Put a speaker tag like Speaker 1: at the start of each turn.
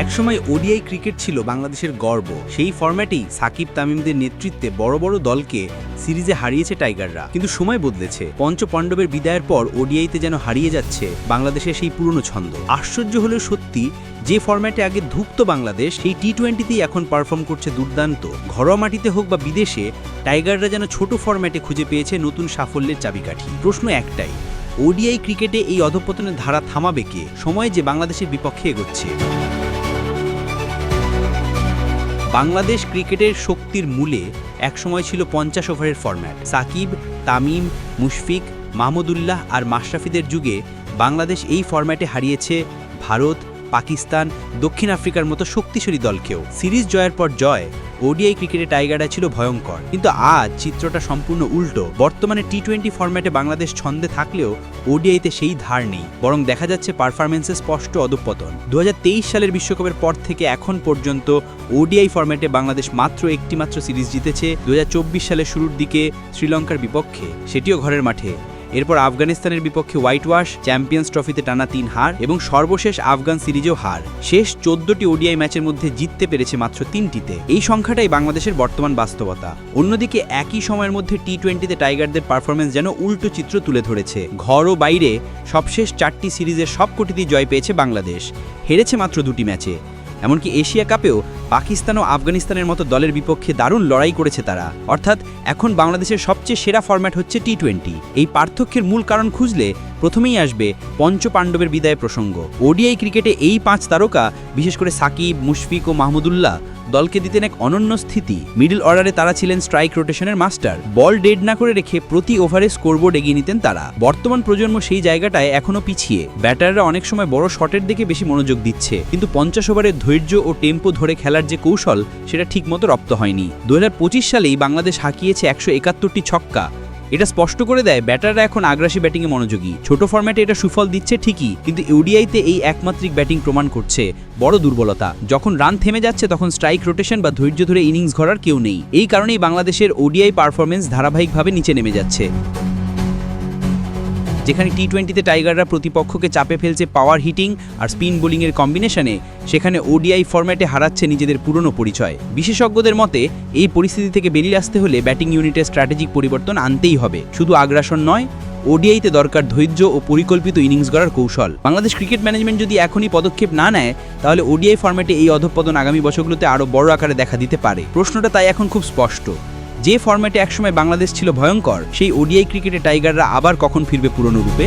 Speaker 1: একসময় ODI cricket ছিল বাংলাদেশের গর্ব। সেই ফরম্যাটেই সাকিব তামিমদের নেতৃত্বে বড় বড় দলকে সিরিজে হারিয়েছে টাইগাররা। কিন্তু সময় বদলেছে। পঞ্চ পাণ্ডবের বিদায়ের পর ওডিআইতে যেন হারিয়ে যাচ্ছে বাংলাদেশের সেই পুরনো ছন্দ। আশ্চর্য হলেও সত্যি, যে ফরম্যাটে আগে ধুপ্ত বাংলাদেশ, সেই টি টোয়েন্টিতেই এখন পারফর্ম করছে দুর্দান্ত। ঘরোয়া মাটিতে হোক বা বিদেশে, টাইগাররা যেন ছোট ফরম্যাটে খুঁজে পেয়েছে নতুন সাফল্যের চাবিকাঠি। প্রশ্ন একটাই, ওডিআই ক্রিকেটে এই অধপতনের ধারা থামাবে কে? সময় যে বাংলাদেশের বিপক্ষে এগোচ্ছে। বাংলাদেশ ক্রিকেটের শক্তির মূলে একসময় ছিল পঞ্চাশ ওভারের ফরম্যাট। সাকিব, তামিম, মুশফিক মাহমুদুল্লাহ আর মাশরাফিদের যুগে বাংলাদেশ এই ফরম্যাটে হারিয়েছে ভারত পাকিস্তান, দক্ষিণ আফ্রিকার মতো শক্তিশালী দলকেও। সিরিজ জয়ের পর জয়, ওডিআই ক্রিকেটে টাইগাররা ছিল ভয়ঙ্কর। কিন্তু আজ চিত্রটা সম্পূর্ণ উল্টো। বর্তমানে টি টোয়েন্টি ফরম্যাটে বাংলাদেশ ছন্দে থাকলেও ওডিআইতে সেই ধার নেই। বরং দেখা যাচ্ছে পারফরমেন্সে স্পষ্ট অধঃপতন। দু সালের বিশ্বকাপের পর থেকে এখন পর্যন্ত ওডিআই ফরম্যাটে বাংলাদেশ মাত্র একটি মাত্র সিরিজ জিতেছে। দুহাজার চব্বিশ সালের শুরুর দিকে শ্রীলঙ্কার বিপক্ষে, সেটিও ঘরের মাঠে। এরপর আফগানিস্তানের বিপক্ষে হোয়াইট ওয়াশ চ্যাম্পিয়ন্স ট্রফিতে টানা তিন হার এবং সর্বশেষ আফগান সিরিজেও হার। শেষ চোদ্দটি ওডিআই ম্যাচের মধ্যে জিততে পেরেছে মাত্র তিনটিতে। এই সংখ্যাটাই বাংলাদেশের বর্তমান বাস্তবতা। অন্যদিকে একই সময়ের মধ্যে টি টোয়েন্টিতে টাইগারদের পারফরমেন্স যেন উল্টো চিত্র তুলে ধরেছে। ঘর ও বাইরে সবশেষ চারটি সিরিজের সবকটিতেই জয় পেয়েছে বাংলাদেশ। হেরেছে মাত্র দুটি ম্যাচে। এমনকি এশিয়া কাপেও পাকিস্তান ও আফগানিস্তানের মতো দলের বিপক্ষে দারুণ লড়াই করেছে তারা। অর্থাৎ এখন বাংলাদেশের সবচেয়ে সেরা ফরম্যাট হচ্ছে টি টোয়েন্টি এই পার্থক্যের মূল কারণ খুঁজলে প্রথমেই আসবে পঞ্চ পাণ্ডবের বিদায় প্রসঙ্গ। ওডিআই ক্রিকেটে এই পাঁচ তারকা, বিশেষ করে সাকিব, মুশফিক ও মাহমুদুল্লাহ দলকে দিতেন এক অনন্য স্থিতি। মিডল অর্ডারে তারা ছিলেন স্ট্রাইক রোটেশনের মাস্টার। বল ডেড না করে রেখে প্রতি ওভারে স্কোরবোর্ড এগিয়ে নিতেন তারা। বর্তমান প্রজন্ম সেই জায়গাটায় এখনও পিছিয়ে। ব্যাটাররা অনেক সময় বড় শটের দিকে বেশি মনোযোগ দিচ্ছে। কিন্তু পঞ্চাশ ওভারের ধৈর্য ও টেম্পো ধরে খেলার যে কৌশল, সেটা ঠিকমতো রপ্ত হয়নি। দু হাজার পঁচিশ সালেই বাংলাদেশ হাঁকিয়েছে একশো একাত্তরটি ছক্কা। এটা স্পষ্ট করে দেয়, ব্যাটাররা এখন আগ্রাসী ব্যাটিংয়ে মনোযোগী। ছোট ফরম্যাটে এটা সুফল দিচ্ছে ঠিকই, কিন্তু ইউডিআইতে এই একমাত্রিক ব্যাটিং প্রমাণ করছে বড় দুর্বলতা। যখন রান থেমে যাচ্ছে, তখন স্ট্রাইক রোটেশন বা ধৈর্য ধরে ইনিংস ঘরার কেউ নেই। এই কারণেই বাংলাদেশের ওডিআই পারফরমেন্স ধারাবাহিকভাবে নিচে নেমে যাচ্ছে। যেখানে টি টোয়েন্টিতে টাইগাররা প্রতিপক্ষকে চাপে ফেলছে পাওয়ার হিটিং আর স্পিন বোলিংয়ের কম্বিনেশনে সেখানে ওডিআই ফরম্যাটে হারাচ্ছে নিজেদের পুরনো পরিচয়। বিশেষজ্ঞদের মতে, এই পরিস্থিতি থেকে বেরিয়ে আসতে হলে ব্যাটিং ইউনিটের স্ট্র্যাটেজিক পরিবর্তন আনতেই হবে। শুধু আগ্রাসন নয় ওডিআইতে দরকার ধৈর্য ও পরিকল্পিত ইনিংস গড়ার কৌশল। বাংলাদেশ ক্রিকেট ম্যানেজমেন্ট যদি এখনই পদক্ষেপ না নেয়, তাহলে ওডিআই ফরম্যাটে এই অধঃপতন আগামী বছরগুলোতে আরও বড় আকারে দেখা দিতে পারে। প্রশ্নটা তাই এখন খুব স্পষ্ট। যে ফর্ম্যাটে একসময় বাংলাদেশ ছিল ভয়ঙ্কর, সেই ওডিআই ক্রিকেটে টাইগাররা আবার কখন ফিরবে পুরনো রূপে?